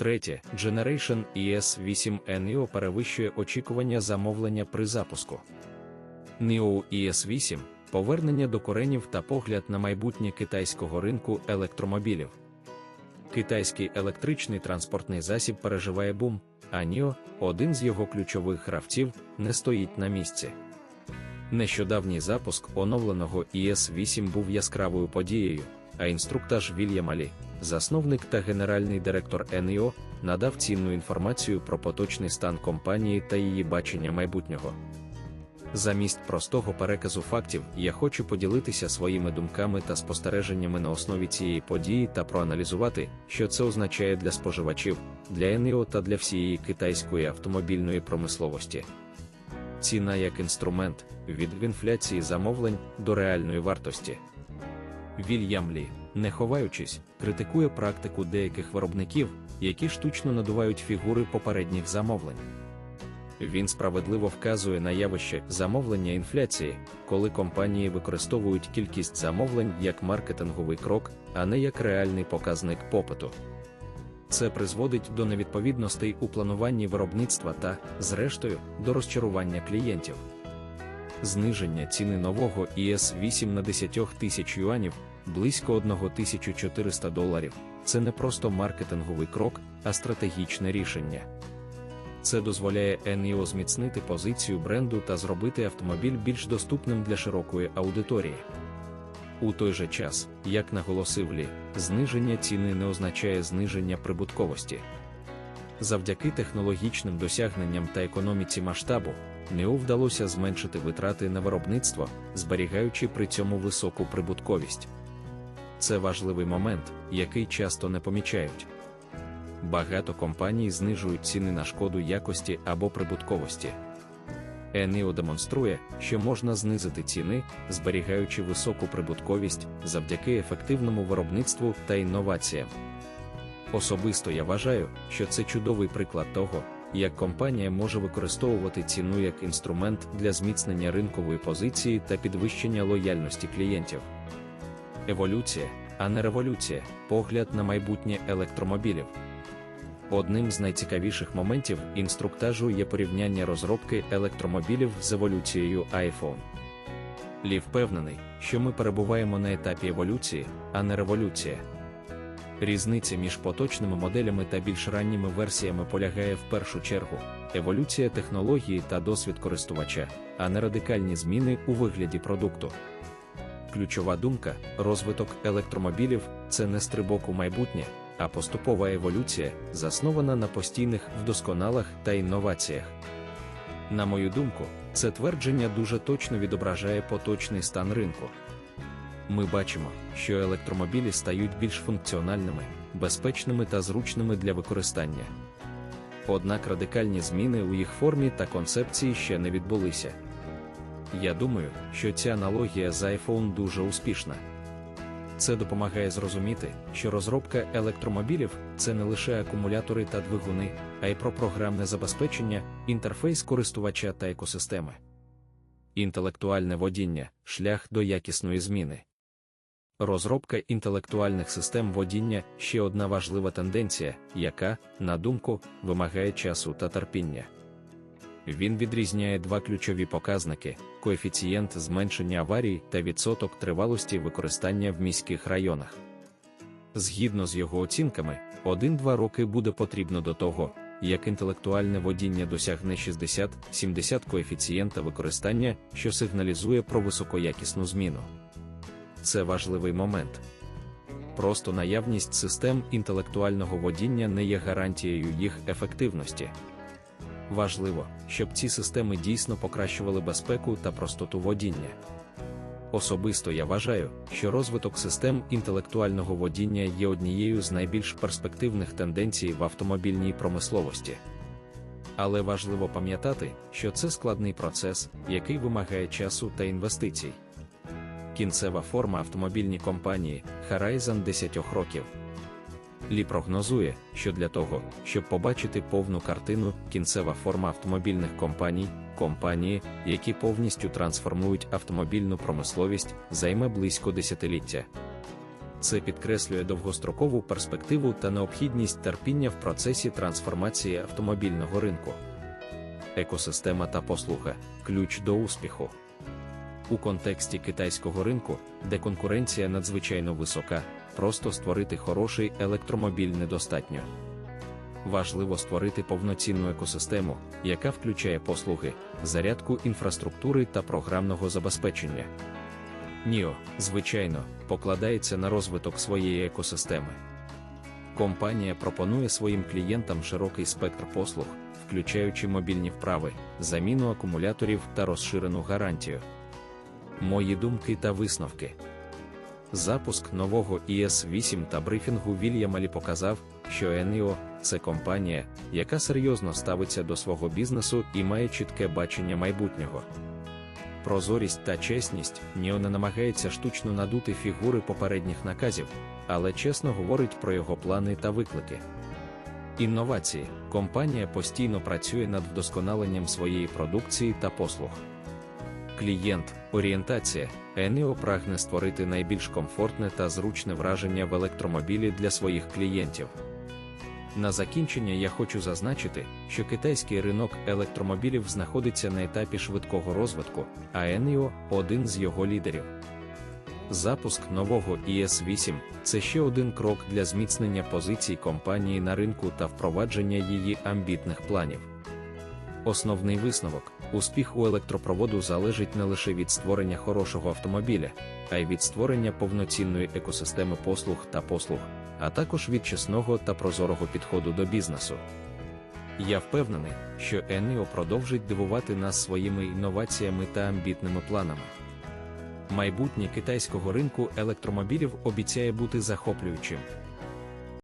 Третє, Generation ES8 NIO перевищує очікування замовлення при запуску. NIO ES8 повернення до коренів та погляд на майбутнє китайського ринку електромобілів. Китайський електричний транспортний засіб переживає бум, а NIO, один з його ключових гравців, не стоїть на місці. Нещодавній запуск оновленого ES8 був яскравою подією, а інструктаж Вільям Алі, засновник та генеральний директор НІО, надав цінну інформацію про поточний стан компанії та її бачення майбутнього. Замість простого переказу фактів я хочу поділитися своїми думками та спостереженнями на основі цієї події та проаналізувати, що це означає для споживачів, для НІО та для всієї китайської автомобільної промисловості. Ціна як інструмент від інфляції замовлень до реальної вартості. Вільям Лі, не ховаючись, критикує практику деяких виробників, які штучно надувають фігури попередніх замовлень. Він справедливо вказує на явище замовлення інфляції, коли компанії використовують кількість замовлень як маркетинговий крок, а не як реальний показник попиту. Це призводить до невідповідностей у плануванні виробництва та, зрештою, до розчарування клієнтів. Зниження ціни нового ІС-8 на 10 тисяч юанів близько 1400 доларів. Це не просто маркетинговий крок, а стратегічне рішення. Це дозволяє НІО зміцнити позицію бренду та зробити автомобіль більш доступним для широкої аудиторії. У той же час, як наголосив Лі, зниження ціни не означає зниження прибутковості. Завдяки технологічним досягненням та економіці масштабу, НЕО вдалося зменшити витрати на виробництво, зберігаючи при цьому високу прибутковість. Це важливий момент, який часто не помічають. Багато компаній знижують ціни на шкоду якості або прибутковості. Енео демонструє, що можна знизити ціни, зберігаючи високу прибутковість завдяки ефективному виробництву та інноваціям. Особисто я вважаю, що це чудовий приклад того, як компанія може використовувати ціну як інструмент для зміцнення ринкової позиції та підвищення лояльності клієнтів. Еволюція, а не революція, погляд на майбутнє електромобілів. Одним з найцікавіших моментів інструктажу є порівняння розробки електромобілів з еволюцією iPhone. Лі впевнений, що ми перебуваємо на етапі еволюції, а не революція. Різниця між поточними моделями та більш ранніми версіями полягає в першу чергу еволюція технології та досвід користувача, а не радикальні зміни у вигляді продукту. Ключова думка, розвиток електромобілів це не стрибок у майбутнє, а поступова еволюція, заснована на постійних вдосконалах та інноваціях. На мою думку, це твердження дуже точно відображає поточний стан ринку. Ми бачимо, що електромобілі стають більш функціональними, безпечними та зручними для використання. Однак радикальні зміни у їх формі та концепції ще не відбулися. Я думаю, що ця аналогія з iPhone дуже успішна. Це допомагає зрозуміти, що розробка електромобілів це не лише акумулятори та двигуни, а й про програмне забезпечення, інтерфейс користувача та екосистеми. Інтелектуальне водіння шлях до якісної зміни. Розробка інтелектуальних систем водіння ще одна важлива тенденція, яка, на думку, вимагає часу та терпіння. Він відрізняє два ключові показники: коефіцієнт зменшення аварій та відсоток тривалості використання в міських районах. Згідно з його оцінками, 1-2 роки буде потрібно до того, як інтелектуальне водіння досягне 60-70 коефіцієнта використання, що сигналізує про високоякісну зміну. Це важливий момент. Просто наявність систем інтелектуального водіння не є гарантією їх ефективності. Важливо, щоб ці системи дійсно покращували безпеку та простоту водіння. Особисто я вважаю, що розвиток систем інтелектуального водіння є однією з найбільш перспективних тенденцій в автомобільній промисловості. Але важливо пам'ятати, що це складний процес, який вимагає часу та інвестицій. Кінцева форма автомобільні компанії Horizon 10 років. Лі прогнозує, що для того, щоб побачити повну картину, кінцева форма автомобільних компаній, компанії, які повністю трансформують автомобільну промисловість, займе близько десятиліття. Це підкреслює довгострокову перспективу та необхідність терпіння в процесі трансформації автомобільного ринку. Екосистема та послуга ключ до успіху. У контексті китайського ринку, де конкуренція надзвичайно висока, просто створити хороший електромобіль недостатньо. Важливо створити повноцінну екосистему, яка включає послуги, зарядку інфраструктури та програмного забезпечення. Ніо, звичайно, покладається на розвиток своєї екосистеми. Компанія пропонує своїм клієнтам широкий спектр послуг, включаючи мобільні вправи, заміну акумуляторів та розширену гарантію. Мої думки та висновки. Запуск нового IS-8 та брифінгу Вільямалі показав, що Еніо це компанія, яка серйозно ставиться до свого бізнесу і має чітке бачення майбутнього. Прозорість та чесність Ніо не намагається штучно надути фігури попередніх наказів, але чесно говорить про його плани та виклики. Інновації компанія постійно працює над вдосконаленням своєї продукції та послуг. Клієнт, орієнтація, Енео прагне створити найбільш комфортне та зручне враження в електромобілі для своїх клієнтів. На закінчення я хочу зазначити, що китайський ринок електромобілів знаходиться на етапі швидкого розвитку, а Енео один з його лідерів. Запуск нового IS-8 це ще один крок для зміцнення позицій компанії на ринку та впровадження її амбітних планів. Основний висновок успіх у електропроводу залежить не лише від створення хорошого автомобіля, а й від створення повноцінної екосистеми послуг та послуг, а також від чесного та прозорого підходу до бізнесу. Я впевнений, що Енео продовжить дивувати нас своїми інноваціями та амбітними планами. Майбутнє китайського ринку електромобілів обіцяє бути захоплюючим.